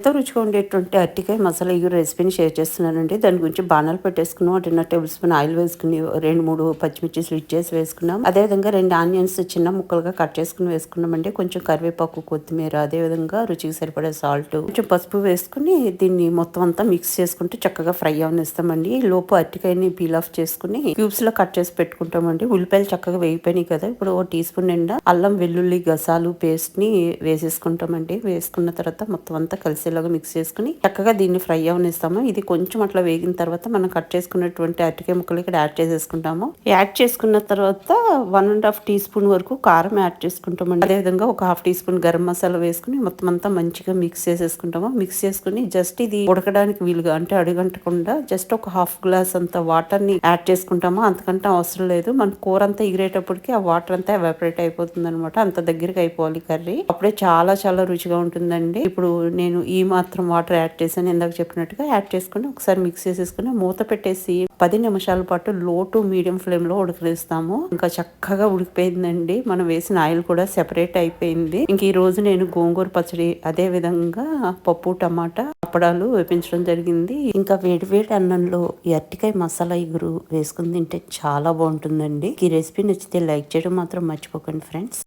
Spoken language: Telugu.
ఎంతో రుచిగా ఉండేటువంటి అరటికాయ మసాలా ఈ రెసిపీని షేర్ చేస్తున్నానండి. దాని గురించి బాణాలు పెట్టేసుకున్నాం. ఒకటిన్నర టేబుల్ స్పూన్ ఆయిల్ వేసుకుని రెండు మూడు పచ్చిమిర్చి స్లిట్ చేసి వేసుకున్నాం. అదే విధంగా రెండు ఆనియన్స్ చిన్న ముక్కలుగా కట్ చేసుకుని వేసుకున్నామండి. కొంచెం కరివేపాకు కొత్తిమీర అదే విధంగా రుచికి సరిపడే సాల్ట్ కొంచెం పసుపు వేసుకుని దీన్ని మొత్తం అంతా మిక్స్ చేసుకుంటే చక్కగా ఫ్రై అవనిస్తామండి. ఇస్తామండి లోపు అరటికాయని పీల్ ఆఫ్ చేసుకుని క్యూబ్స్లో కట్ చేసి పెట్టుకుంటామండి. ఉల్లిపాయలు చక్కగా వేగిపోయినాయి కదా. ఇప్పుడు ఒక టీ స్పూన్ నిండా అల్లం వెల్లుల్లి గసాలు పేస్ట్ని వేసేసుకుంటామండి. వేసుకున్న తర్వాత మొత్తం అంతా కలిసి కలిసేలాగా మిక్స్ చేసుకుని చక్కగా దీన్ని ఫ్రై అవనిస్తాము. ఇది కొంచెం అట్లా వేగిన తర్వాత మనం కట్ చేసుకున్నటువంటి అరటికాయ ముక్కలు ఇక్కడ యాడ్ చేసేసుకుంటాము. యాడ్ చేసుకున్న తర్వాత one and half teaspoon వరకు కారం యాడ్ చేసుకుంటామండి. అదేవిధంగా ఒక half teaspoon garam masala వేసుకుని మొత్తం అంతా మంచిగా మిక్స్ చేసేసుకుంటాము. మిక్స్ చేసుకుని జస్ట్ ఇది ఉడకడానికి వీలుగా అంటే అడుగంటకుండా జస్ట్ ఒక హాఫ్ గ్లాస్ అంత వాటర్ని యాడ్ చేసుకుంటాము. అంతకంటే అవసరం లేదు. మన కూర అంతా ఎగిరేటప్పటికి ఆ వాటర్ అంతా ఎవాపరేట్ అయిపోతుంది అనమాట అంత దగ్గరికి అయిపోవాలి కర్రీ. అప్పుడే చాలా చాలా రుచిగా ఉంటుందండి. ఇప్పుడు నేను ఈ మాత్రం వాటర్ యాడ్ చేశాను. ఇందాక చెప్పినట్టుగా యాడ్ చేసుకుని ఒకసారి మిక్స్ చేసేసుకుని మూత పెట్టేసి పది నిమిషాల పాటు లో టు మీడియం ఫ్లేమ్లో ఉడకలేస్తాము ఇంకా చక్కగా ఉడికిపోయిందండి. మనం వేసిన ఆయిల్ కూడా సెపరేట్ అయిపోయింది. ఇంక ఈ రోజు నేను గోంగూర పచ్చడి అదే విధంగా పప్పు టమాటా అప్పడాలు వేపించడం జరిగింది. ఇంకా వేడి వేడి అన్నంలో ఈ అరటికాయ మసాలా ఇగురు వేసుకుని తింటే చాలా బాగుంటుందండి. ఈ రెసిపీ నచ్చితే లైక్ చేయడం మాత్రం మర్చిపోకండి ఫ్రెండ్స్.